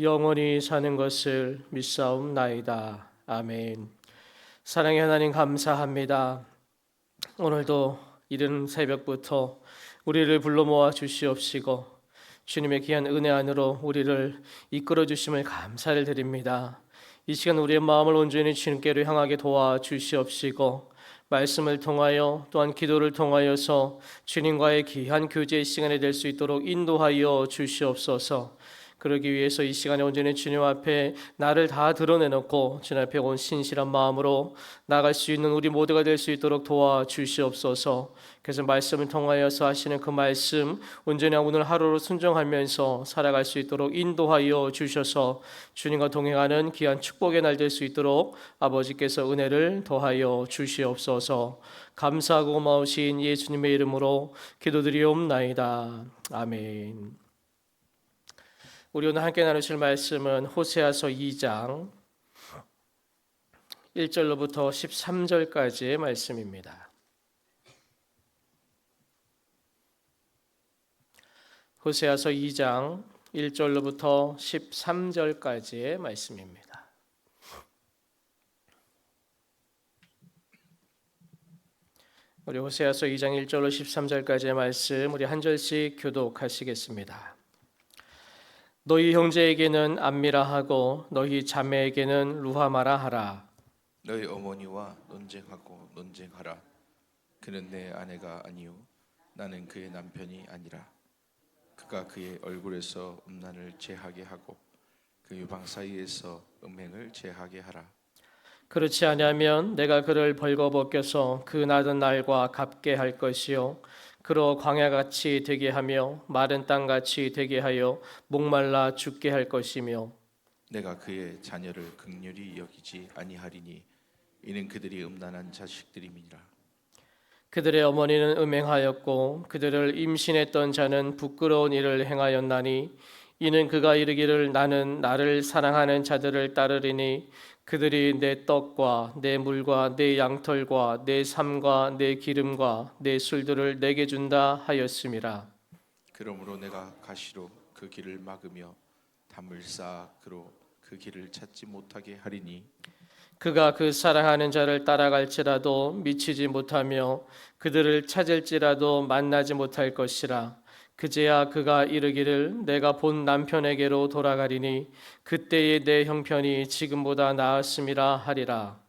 영원히 사는 것을 믿사옵나이다. 아멘. 사랑의 하나님 감사합니다. 오늘도 이른 새벽부터 우리를 불러 모아 주시옵시고 주님의 귀한 은혜 안으로 우리를 이끌어 주심을 감사를 드립니다. 이 시간 우리의 마음을 온전히 주님께로 향하게 도와 주시옵시고 말씀을 통하여 또한 기도를 통하여서 주님과의 귀한 교제의 시간이 될 수 있도록 인도하여 주시옵소서. 그러기 위해서 이 시간에 온전히 주님 앞에 나를 다 드러내놓고 주님 앞에 온 신실한 마음으로 나갈 수 있는 우리 모두가 될 수 있도록 도와 주시옵소서. 그래서 말씀을 통하여서 하시는 그 말씀 온전히 오늘 하루로 순종하면서 살아갈 수 있도록 인도하여 주셔서 주님과 동행하는 귀한 축복의 날 될 수 있도록 아버지께서 은혜를 더하여 주시옵소서. 감사하고 고마우신 예수님의 이름으로 기도드리옵나이다. 아멘. 우리 오늘 함께 나누실 말씀은 호세아서 2장 1절로부터 13절까지의 말씀입니다. 호세아서 2장 1절로부터 13절까지의 말씀입니다. 우리 호세아서 2장 1절로 13절까지의 말씀 우리 한 절씩 교독하시겠습니다. 너희 형제에게는 안미라 하고 너희 자매에게는 루하마라 하라. 너희 어머니와 논쟁하고 논쟁하라. 그는 내 아내가 아니요 나는 그의 남편이 아니라 그가 그의 얼굴에서 음란을 제하게 하고 그 유방 사이에서 음행을 제하게 하라. 그렇지 아니하면 내가 그를 벌거벗겨서 그 낮은 날과 같게 할 것이요 그로 광야같이 되게 하며 마른 땅같이 되게 하여 목말라 죽게 할 것이며 내가 그의 자녀를 극률히 여기지 아니하리니 이는 그들이 음란한 자식들임이니라. 그들의 어머니는 음행하였고 그들을 임신했던 자는 부끄러운 일을 행하였나니 이는 그가 이르기를 나는 나를 사랑하는 자들을 따르리니 그들이 내 떡과 내 물과 내 양털과 내 삶과 내 기름과 내 술들을 내게 준다 하였음이라 그러므로 내가 가시로 그 길을 막으며 담을 쌓아 그로 그 길을 찾지 못하게 하리니 그가 그 사랑하는 자를 따라갈지라도 미치지 못하며 그들을 찾을지라도 만나지 못할 것이라 그제야 그가 이르기를 내가 본 남편에게로 돌아가리니 그때의 내 형편이 지금보다 나았음이라 하리라.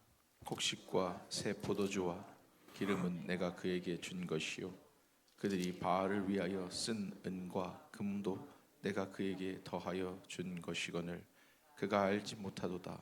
곡식과 새 포도주와 기름은 내가 그에게 준 것이요. 그들이 바알을 위하여 쓴 은과 금도 내가 그에게 더하여 준 것이거늘 그가 알지 못하도다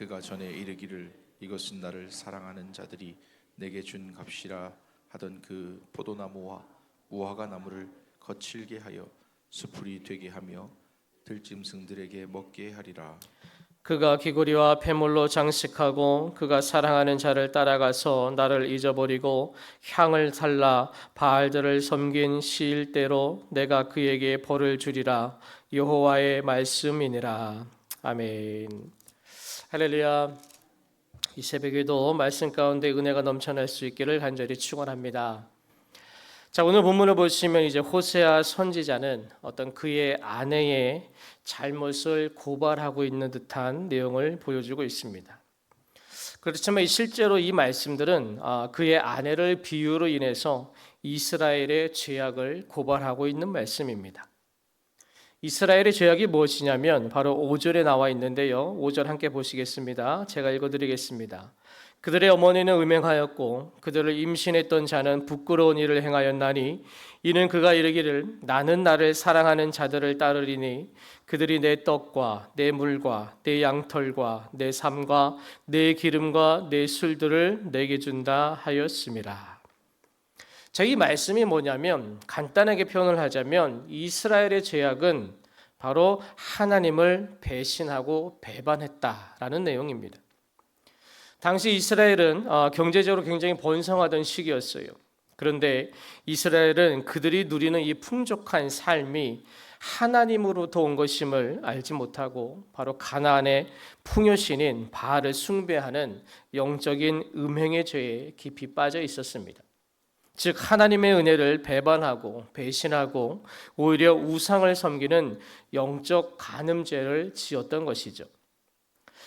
그가 전에 이르기를 이것은 나를 사랑하는 자들이 내게 준 값이라 하던 그 포도나무와 무화과 나무를 거칠게 하여 수풀이 되게 하며 들짐승들에게 먹게 하리라. 그가 기구리와 폐물로 장식하고 그가 사랑하는 자를 따라가서 나를 잊어버리고 향을 살라 바알들을 섬긴 시일대로 내가 그에게 벌을 주리라. 여호와의 말씀이니라. 아멘 할렐루야 이 새벽에도 말씀 가운데 은혜가 넘쳐날 수 있기를 간절히 축원합니다. 자, 오늘 본문을 보시면 이제 호세아 선지자는 어떤 그의 아내의 잘못을 고발하고 있는 듯한 내용을 보여주고 있습니다. 그렇지만 실제로 이 말씀들은 아, 그의 아내를 비유로 인해서 이스라엘의 죄악을 고발하고 있는 말씀입니다. 이스라엘의 죄악이 무엇이냐면 바로 5절에 나와 있는데요. 5절 함께 보시겠습니다. 제가 읽어 드리겠습니다. 그들의 어머니는 음행하였고 그들을 임신했던 자는 부끄러운 일을 행하였나니 이는 그가 이르기를 나는 나를 사랑하는 자들을 따르리니 그들이 내 떡과 내 물과 내 양털과 내 삶과 내 기름과 내 술들을 내게 준다 하였습니다. 자, 이 말씀이 뭐냐면 간단하게 표현을 하자면 이스라엘의 죄악은 바로 하나님을 배신하고 배반했다라는 내용입니다. 당시 이스라엘은 어, 경제적으로 굉장히 번성하던 시기였어요. 그런데 이스라엘은 그들이 누리는 이 풍족한 삶이 하나님으로부터 온 것임을 알지 못하고 바로 가나안의 풍요신인 바알을 숭배하는 영적인 음행의 죄에 깊이 빠져 있었습니다. 즉 하나님의 은혜를 배반하고 배신하고 오히려 우상을 섬기는 영적 간음죄를 지었던 것이죠.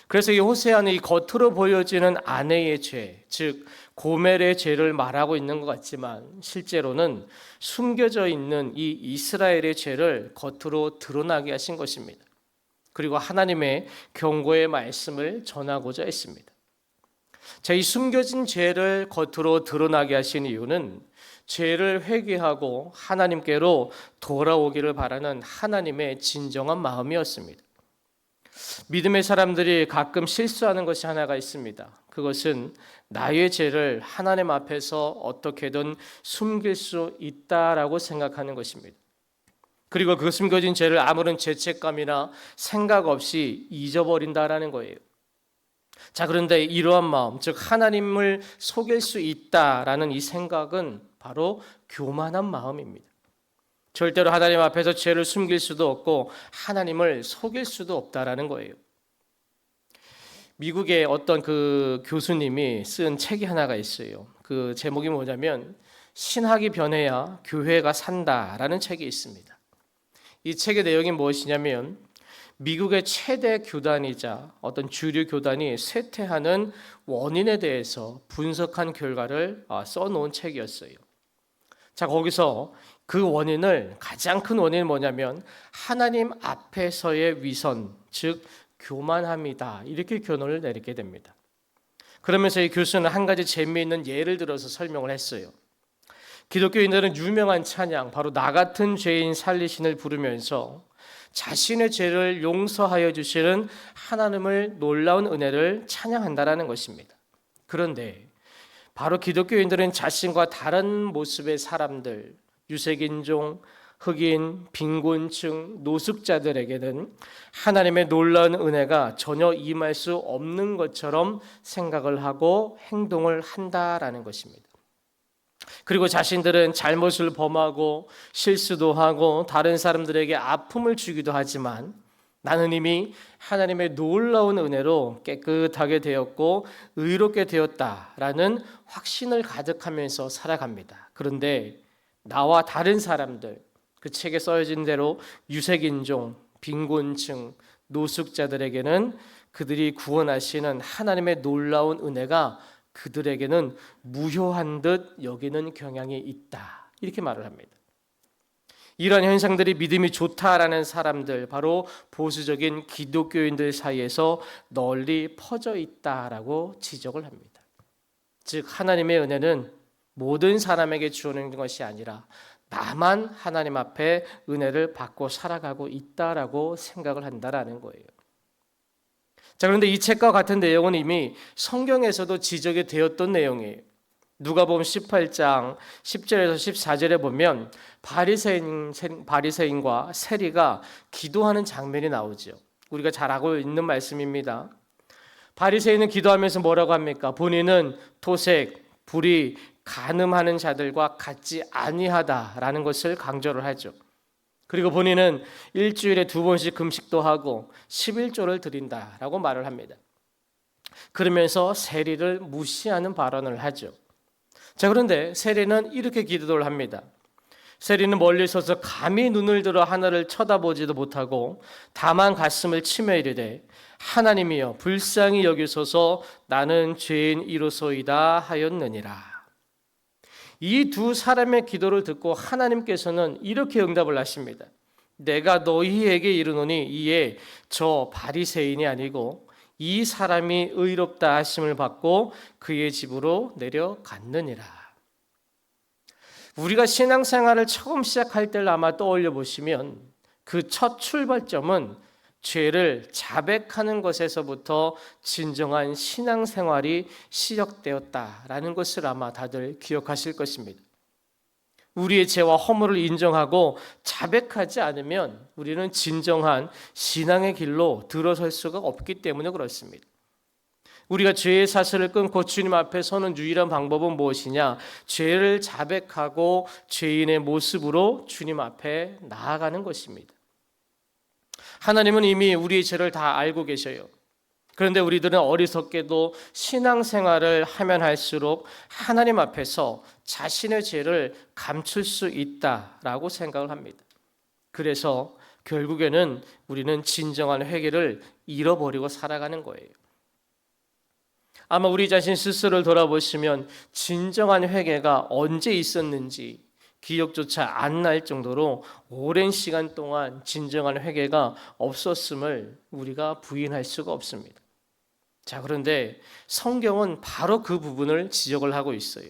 그래서 이 호세아는 이 겉으로 보여지는 아내의 죄, 즉 고멜의 죄를 말하고 있는 것 같지만 실제로는 숨겨져 있는 이 이스라엘의 죄를 겉으로 드러나게 하신 것입니다. 그리고 하나님의 경고의 말씀을 전하고자 했습니다. 자, 이 숨겨진 죄를 겉으로 드러나게 하신 이유는 죄를 회개하고 하나님께로 돌아오기를 바라는 하나님의 진정한 마음이었습니다. 믿음의 사람들이 가끔 실수하는 것이 하나가 있습니다. 그것은 나의 죄를 하나님 앞에서 어떻게든 숨길 수 있다라고 생각하는 것입니다. 그리고 그 숨겨진 죄를 아무런 죄책감이나 생각 없이 잊어버린다라는 거예요. 자, 그런데 이러한 마음, 즉 하나님을 속일 수 있다라는 이 생각은 바로 교만한 마음입니다. 절대로 하나님 앞에서 죄를 숨길 수도 없고 하나님을 속일 수도 없다라는 거예요. 미국의 어떤 그 교수님이 쓴 책이 하나가 있어요. 그 제목이 뭐냐면 신학이 변해야 교회가 산다라는 책이 있습니다. 이 책의 내용이 무엇이냐면 미국의 최대 교단이자 어떤 주류 교단이 쇠퇴하는 원인에 대해서 분석한 결과를 아, 써놓은 책이었어요. 자, 거기서 그 원인을 가장 큰 원인은 뭐냐면 하나님 앞에서의 위선, 즉 교만함이다. 이렇게 결론을 내리게 됩니다. 그러면서 이 교수는 한 가지 재미있는 예를 들어서 설명을 했어요. 기독교인들은 유명한 찬양, 바로 나 같은 죄인 살리신을 부르면서 자신의 죄를 용서하여 주시는 하나님을 놀라운 은혜를 찬양한다라는 것입니다. 그런데 바로 기독교인들은 자신과 다른 모습의 사람들, 유색인종, 흑인, 빈곤층, 노숙자들에게는 하나님의 놀라운 은혜가 전혀 임할 수 없는 것처럼 생각을 하고 행동을 한다라는 것입니다. 그리고 자신들은 잘못을 범하고 실수도 하고 다른 사람들에게 아픔을 주기도 하지만 나는 이미 하나님의 놀라운 은혜로 깨끗하게 되었고 의롭게 되었다라는 확신을 가득하면서 살아갑니다. 그런데 나와 다른 사람들 그 책에 써진 대로 유색인종, 빈곤층, 노숙자들에게는 그들이 구원하시는 하나님의 놀라운 은혜가 그들에게는 무효한 듯 여기는 경향이 있다. 이렇게 말을 합니다. 이런 현상들이 믿음이 좋다라는 사람들, 바로 보수적인 기독교인들 사이에서 널리 퍼져 있다라고 지적을 합니다. 즉, 하나님의 은혜는 모든 사람에게 주어지는 것이 아니라 나만 하나님 앞에 은혜를 받고 살아가고 있다라고 생각을 한다라는 거예요. 자, 그런데 이 책과 같은 내용은 이미 성경에서도 지적이 되었던 내용이에요. 누가복음 18장 10절에서 14절에 보면 바리새인 바리새인과 세리가 기도하는 장면이 나오죠. 우리가 잘 알고 있는 말씀입니다. 바리새인은 기도하면서 뭐라고 합니까? 본인은 토색, 불의, 간음하는 자들과 같지 아니하다라는 것을 강조를 하죠. 그리고 본인은 일주일에 두 번씩 금식도 하고 11조를 드린다라고 말을 합니다. 그러면서 세리를 무시하는 발언을 하죠. 자, 그런데 세리는 이렇게 기도를 합니다. 세리는 멀리 서서 감히 눈을 들어 하늘을 쳐다보지도 못하고 다만 가슴을 치며 이르되 하나님이여 불쌍히 여기소서 나는 죄인 이로소이다 하였느니라. 이 두 사람의 기도를 듣고 하나님께서는 이렇게 응답을 하십니다. 내가 너희에게 이르노니 이에 저 바리새인이 아니고 이 사람이 의롭다 하심을 받고 그의 집으로 내려갔느니라. 우리가 신앙생활을 처음 시작할 때를 아마 떠올려 보시면 그 첫 출발점은 죄를 자백하는 것에서부터 진정한 신앙생활이 시작되었다라는 것을 아마 다들 기억하실 것입니다. 우리의 죄와 허물을 인정하고 자백하지 않으면 우리는 진정한 신앙의 길로 들어설 수가 없기 때문에 그렇습니다. 우리가 죄의 사슬을 끊고 주님 앞에 서는 유일한 방법은 무엇이냐? 죄를 자백하고 죄인의 모습으로 주님 앞에 나아가는 것입니다. 하나님은 이미 우리의 죄를 다 알고 계셔요. 그런데 우리들은 어리석게도 신앙생활을 하면 할수록 하나님 앞에서 자신의 죄를 감출 수 있다라고 생각을 합니다. 그래서 결국에는 우리는 진정한 회개를 잃어버리고 살아가는 거예요. 아마 우리 자신 스스로를 돌아보시면 진정한 회개가 언제 있었는지 기억조차 안 날 정도로 오랜 시간 동안 진정한 회개가 없었음을 우리가 부인할 수가 없습니다. 자, 그런데 성경은 바로 그 부분을 지적을 하고 있어요.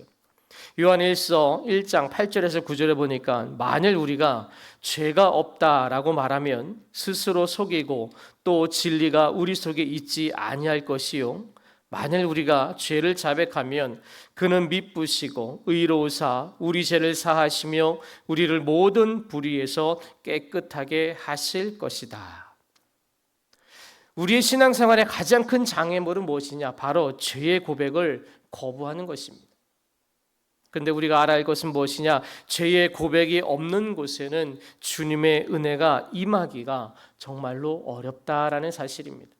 요한 1서 1장 8절에서 9절에 보니까 만일 우리가 죄가 없다라고 말하면 스스로 속이고 또 진리가 우리 속에 있지 아니할 것이요 만일 우리가 죄를 자백하면 그는 미쁘시고 의로우사 우리 죄를 사하시며 우리를 모든 불의에서 깨끗하게 하실 것이다. 우리의 신앙생활의 가장 큰 장애물은 무엇이냐? 바로 죄의 고백을 거부하는 것입니다. 근데 우리가 알아야 할 것은 무엇이냐? 죄의 고백이 없는 곳에는 주님의 은혜가 임하기가 정말로 어렵다라는 사실입니다.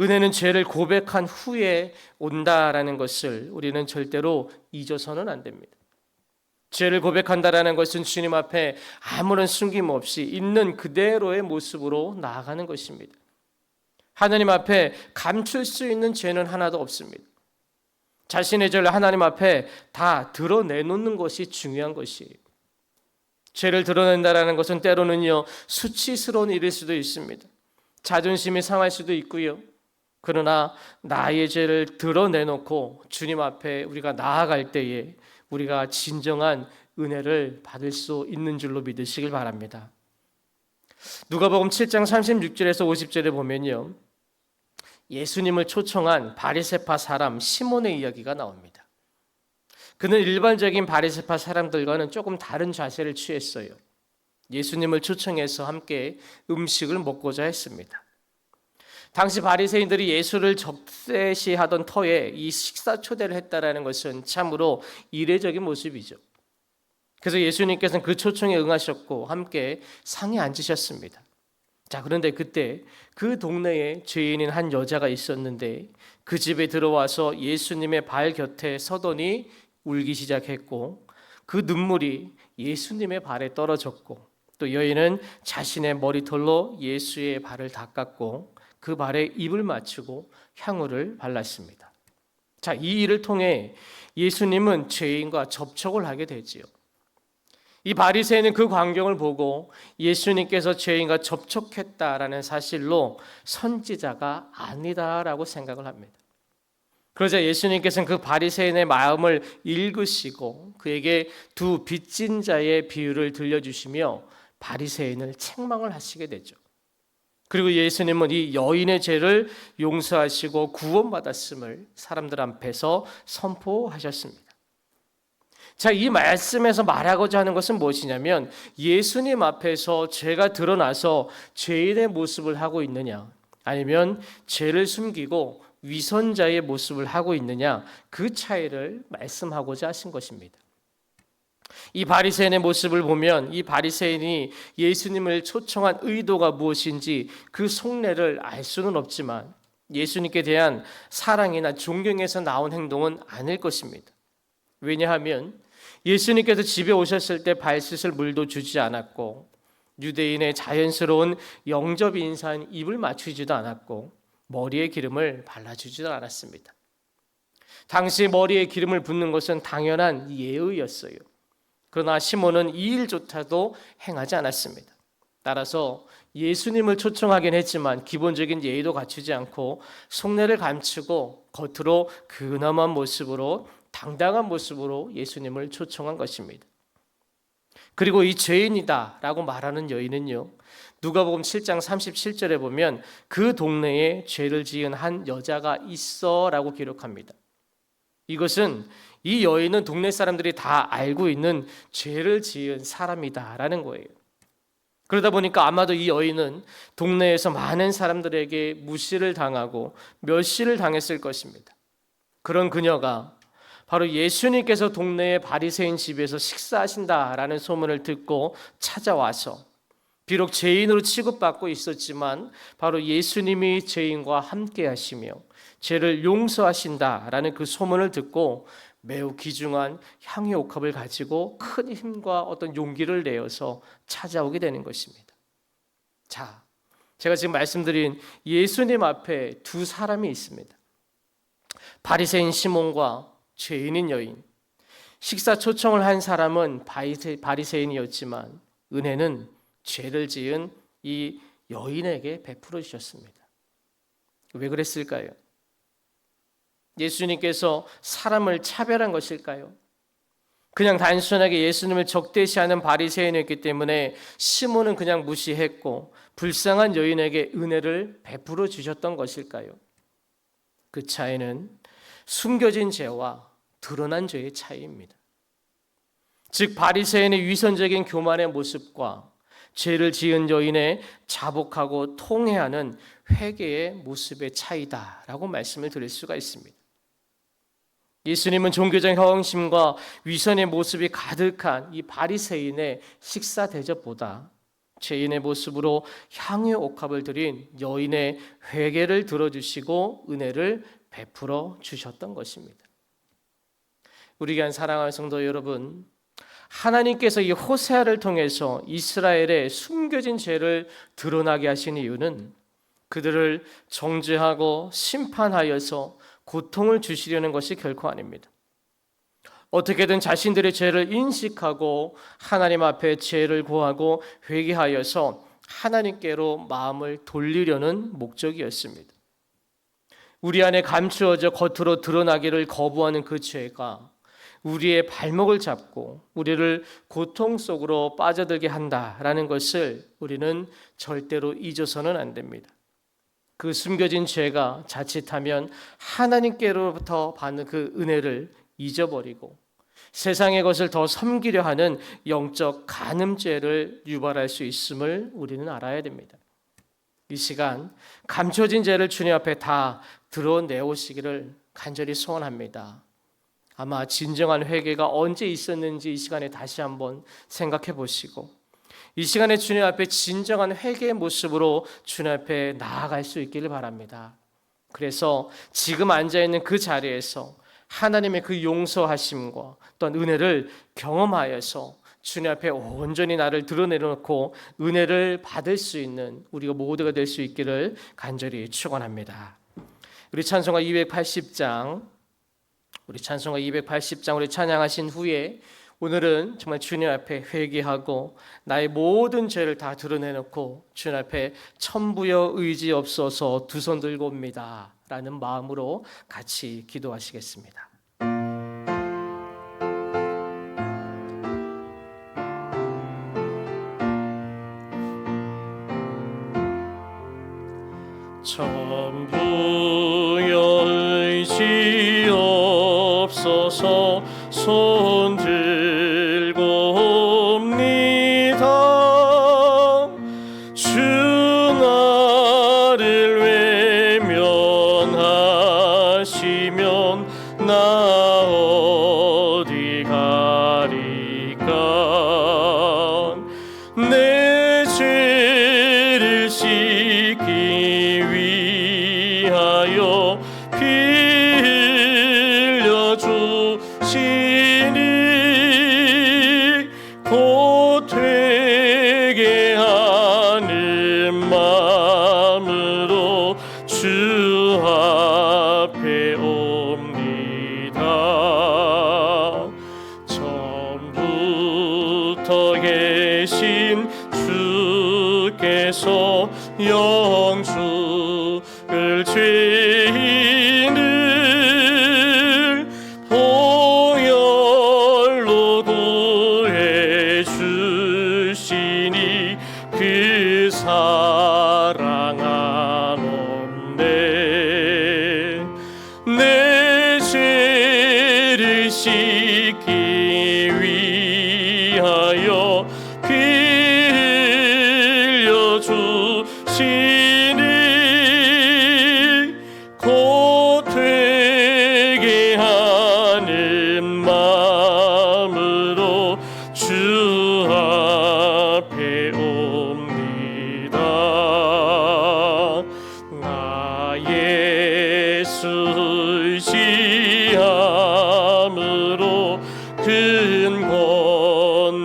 은혜는 죄를 고백한 후에 온다라는 것을 우리는 절대로 잊어서는 안 됩니다. 죄를 고백한다라는 것은 주님 앞에 아무런 숨김 없이 있는 그대로의 모습으로 나아가는 것입니다. 하나님 앞에 감출 수 있는 죄는 하나도 없습니다. 자신의 죄를 하나님 앞에 다 드러내놓는 것이 중요한 것이에요. 죄를 드러낸다라는 것은 때로는요 수치스러운 일일 수도 있습니다. 자존심이 상할 수도 있고요. 그러나 나의 죄를 드러내놓고 주님 앞에 우리가 나아갈 때에 우리가 진정한 은혜를 받을 수 있는 줄로 믿으시길 바랍니다. 누가복음 7장 36절에서 50절에 보면요. 예수님을 초청한 바리새파 사람 시몬의 이야기가 나옵니다. 그는 일반적인 바리새파 사람들과는 조금 다른 자세를 취했어요. 예수님을 초청해서 함께 음식을 먹고자 했습니다. 당시 바리새인들이 예수를 적대시하던 터에 이 식사 초대를 했다라는 것은 참으로 이례적인 모습이죠. 그래서 예수님께서는 그 초청에 응하셨고 함께 상에 앉으셨습니다. 자, 그런데 그때 그 동네에 죄인인 한 여자가 있었는데 그 집에 들어와서 예수님의 발 곁에 서더니 울기 시작했고 그 눈물이 예수님의 발에 떨어졌고 또 여인은 자신의 머리털로 예수의 발을 닦았고 그 발에 입을 맞추고 향유를 발랐습니다. 자, 이 일을 통해 예수님은 죄인과 접촉을 하게 되지요. 이 바리새인은 그 광경을 보고 예수님께서 죄인과 접촉했다라는 사실로 선지자가 아니다라고 생각을 합니다. 그러자 예수님께서는 그 바리새인의 마음을 읽으시고 그에게 두 빚진 자의 비유를 들려주시며 바리새인을 책망을 하시게 되죠. 그리고 예수님은 이 여인의 죄를 용서하시고 구원받았음을 사람들 앞에서 선포하셨습니다. 자, 이 말씀에서 말하고자 하는 것은 무엇이냐면 예수님 앞에서 죄가 드러나서 죄인의 모습을 하고 있느냐, 아니면 죄를 숨기고 위선자의 모습을 하고 있느냐, 그 차이를 말씀하고자 하신 것입니다. 이 바리새인의 모습을 보면 이 바리새인이 예수님을 초청한 의도가 무엇인지 그 속내를 알 수는 없지만 예수님께 대한 사랑이나 존경에서 나온 행동은 아닐 것입니다. 왜냐하면 예수님께서 집에 오셨을 때 발 씻을 물도 주지 않았고 유대인의 자연스러운 영접 인사인 입을 맞추지도 않았고 머리에 기름을 발라주지도 않았습니다. 당시 머리에 기름을 붓는 것은 당연한 예의였어요. 그러나 시몬은 이 일조차도 행하지 않았습니다. 따라서 예수님을 초청하긴 했지만 기본적인 예의도 갖추지 않고 속내를 감추고 겉으로 근엄한 모습으로 당당한 모습으로 예수님을 초청한 것입니다. 그리고 이 죄인이다라고 말하는 여인은요. 누가복음 7장 37절에 보면 그 동네에 죄를 지은 한 여자가 있어라고 기록합니다. 이것은 이 여인은 동네 사람들이 다 알고 있는 죄를 지은 사람이다라는 거예요. 그러다 보니까 아마도 이 여인은 동네에서 많은 사람들에게 무시를 당하고 멸시를 당했을 것입니다. 그런 그녀가 바로 예수님께서 동네의 바리새인 집에서 식사하신다라는 소문을 듣고 찾아와서 비록 죄인으로 취급받고 있었지만 바로 예수님이 죄인과 함께 하시며 죄를 용서하신다라는 그 소문을 듣고 매우 귀중한 향유 옥합을 가지고 큰 힘과 어떤 용기를 내어서 찾아오게 되는 것입니다. 자, 제가 지금 말씀드린 예수님 앞에 두 사람이 있습니다. 바리새인 시몬과 죄인인 여인. 식사 초청을 한 사람은 바리새인이었지만 은혜는 죄를 지은 이 여인에게 베풀어 주셨습니다. 왜 그랬을까요? 예수님께서 사람을 차별한 것일까요? 그냥 단순하게 예수님을 적대시하는 바리새인이었기 때문에 시몬은 그냥 무시했고 불쌍한 여인에게 은혜를 베풀어 주셨던 것일까요? 그 차이는 숨겨진 죄와 드러난 죄의 차이입니다. 즉 바리새인의 위선적인 교만의 모습과 죄를 지은 여인의 자복하고 통회하는 회개의 모습의 차이다라고 말씀을 드릴 수가 있습니다. 예수님은 종교적 허영심과 위선의 모습이 가득한 이 바리새인의 식사 대접보다 죄인의 모습으로 향유 옥합을 드린 여인의 회개를 들어주시고 은혜를 베풀어 주셨던 것입니다. 우리 귀한 사랑하는 성도 여러분, 하나님께서 이 호세아를 통해서 이스라엘의 숨겨진 죄를 드러나게 하신 이유는 그들을 정죄하고 심판하여서 고통을 주시려는 것이 결코 아닙니다. 어떻게든 자신들의 죄를 인식하고 하나님 앞에 죄를 고하고 회개하여서 하나님께로 마음을 돌리려는 목적이었습니다. 우리 안에 감추어져 겉으로 드러나기를 거부하는 그 죄가 우리의 발목을 잡고 우리를 고통 속으로 빠져들게 한다라는 것을 우리는 절대로 잊어서는 안 됩니다. 그 숨겨진 죄가 자칫하면 하나님께로부터 받는 그 은혜를 잊어버리고 세상의 것을 더 섬기려 하는 영적 간음죄를 유발할 수 있음을 우리는 알아야 됩니다. 이 시간 감춰진 죄를 주님 앞에 다 드러내오시기를 간절히 소원합니다. 아마 진정한 회개가 언제 있었는지 이 시간에 다시 한번 생각해 보시고 이 시간에 주님 앞에 진정한 회개의 모습으로 주님 앞에 나아갈 수 있기를 바랍니다. 그래서 지금 앉아 있는 그 자리에서 하나님의 그 용서하심과 또한 은혜를 경험하여서 주님 앞에 온전히 나를 드러내놓고 은혜를 받을 수 있는 우리가 모두가 될 수 있기를 간절히 축원합니다. 우리 찬송가 280장 우리 찬송가 280장 우리 찬양하신 후에 오늘은 정말 주님 앞에 회개하고 나의 모든 죄를 다 드러내놓고 주님 앞에 천부여 의지 없어서 두 손 들고 옵니다. 라는 마음으로 같이 기도하시겠습니다. 천부여 의지 없어서 손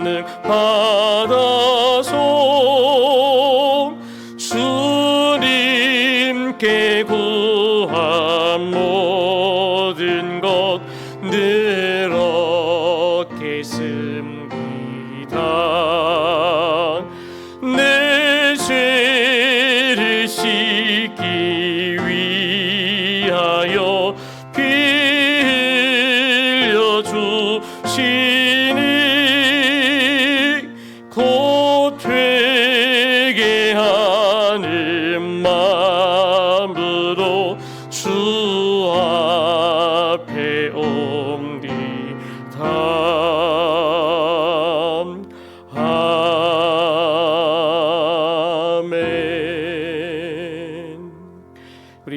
권능 받아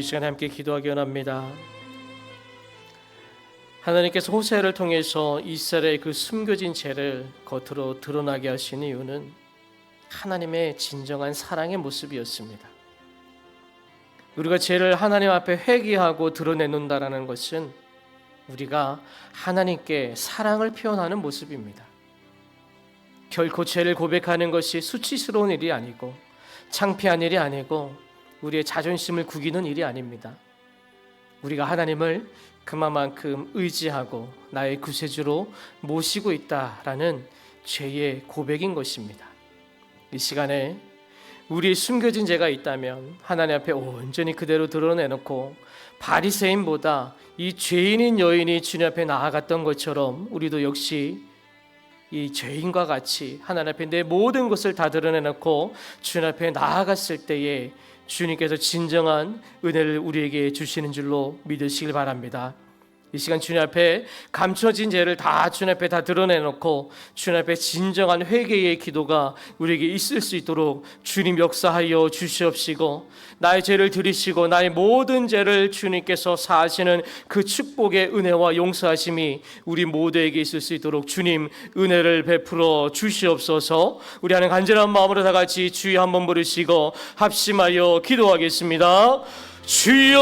시간 함께 기도하기 원합니다 하나님께서 호세를 통해서 이스라엘의 그 숨겨진 죄를 겉으로 드러나게 하신 이유는 하나님의 진정한 사랑의 모습이었습니다. 우리가 죄를 하나님 앞에 회개하고 드러내놓는다라는 것은 우리가 하나님께 사랑을 표현하는 모습입니다. 결코 죄를 고백하는 것이 수치스러운 일이 아니고 창피한 일이 아니고 우리의 자존심을 구기는 일이 아닙니다. 우리가 하나님을 그만큼 의지하고 나의 구세주로 모시고 있다라는 죄의 고백인 것입니다. 이 시간에 우리의 숨겨진 죄가 있다면 하나님 앞에 온전히 그대로 드러내놓고 바리새인보다 이 죄인인 여인이 주님 앞에 나아갔던 것처럼 우리도 역시 이 죄인과 같이 하나님 앞에 내 모든 것을 다 드러내놓고 주님 앞에 나아갔을 때에 주님께서 진정한 은혜를 우리에게 주시는 줄로 믿으시길 바랍니다. 이 시간 주님 앞에 감춰진 죄를 다 주님 앞에 다 드러내놓고 주님 앞에 진정한 회개의 기도가 우리에게 있을 수 있도록 주님 역사하여 주시옵시고 나의 죄를 들이시고 나의 모든 죄를 주님께서 사하시는 그 축복의 은혜와 용서하심이 우리 모두에게 있을 수 있도록 주님 은혜를 베풀어 주시옵소서. 우리 하는 간절한 마음으로 다 같이 주여 한번 부르시고 합심하여 기도하겠습니다. 주여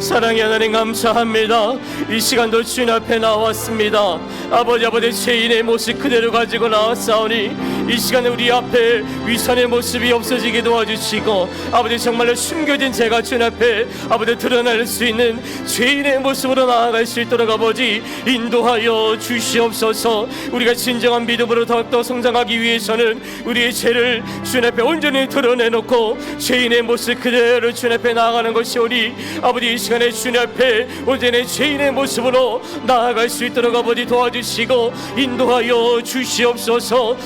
사랑의 하나님 감사합니다. 이 시간도 주님 앞에 나왔습니다. 아버지 아버지 죄인의 모습 그대로 가지고 나왔사오니 이 시간에 우리 앞에 위선의 모습이 없어지게 도와주시고 아버지 정말로 숨겨진 죄가 주님 앞에 아버지 드러날 수 있는 죄인의 모습으로 나아갈 수 있도록 아버지 인도하여 주시옵소서. 우리가 진정한 믿음으로 더욱더 성장하기 위해서는 우리의 죄를 주님 앞에 온전히 드러내놓고 죄인의 모습 그대로 주님 앞에 나아가는 것이 오니 아버지 이 시간에 주님 앞에 온전히 죄인의 모습으로 나아갈 수 있도록 아버지 도와주시고 인도하여 주시옵소서